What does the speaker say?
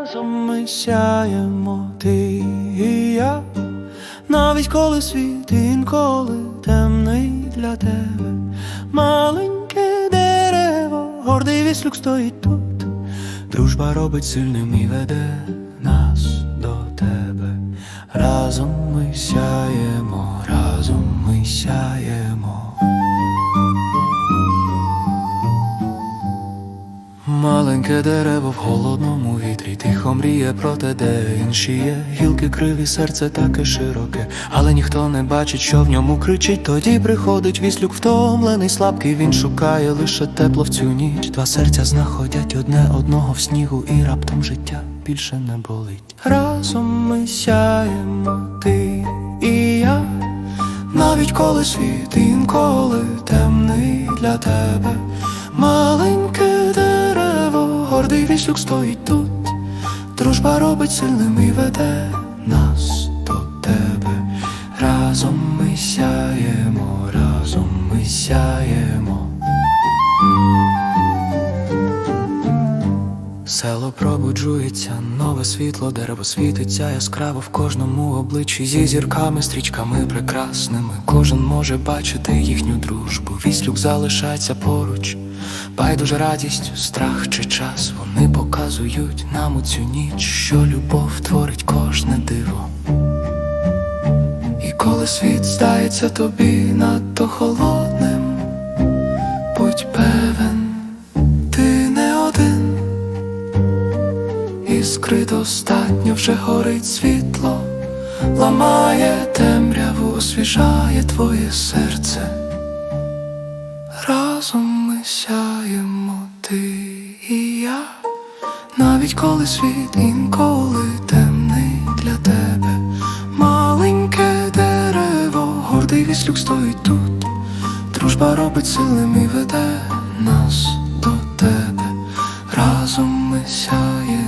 ми сяємо ти і я, навіть коли світ інколи темний для тебе, маленьке дерево, гордий віслюк стоїть тут, дружба робить сильним і веде нас до тебе. Разом ми сяємо, разом ми сяємо. Маленьке дерево в холодному вітрі тихо мріє про те, де інші є. Гілки криві, серце таке широке, але ніхто не бачить, що в ньому кричить. Тоді приходить віслюк втомлений, слабкий. Він шукає лише тепло в цю ніч. Два серця знаходять одне одного в снігу, і раптом життя більше не болить. Разом ми сяємо, ти і я. Навіть коли світ інколи темний для тебе, маленьке дерево, гордий віслюк стоїть тут, дружба робить сильним і веде нас до тебе. Разом ми сяємо, разом ми сяємо. Село пробуджується, нове світло, дерево світиться яскраво в кожному обличчі зі зірками, стрічками прекрасними. Кожен може бачити їхню дружбу. Віслюк залишається поруч, байдуже радість, страх чи час. Вони показують нам у цю ніч, що любов творить кожне диво. І коли світ здається тобі надто холодним, достатньо вже горить світло, ламає темряву, освіжає твоє серце. Разом ми сяємо ти і я, навіть коли світ інколи темний для тебе. Маленьке дерево, гордий віслюк стоїть тут. Дружба робить силим і веде нас до тебе. Разом ми сяємо.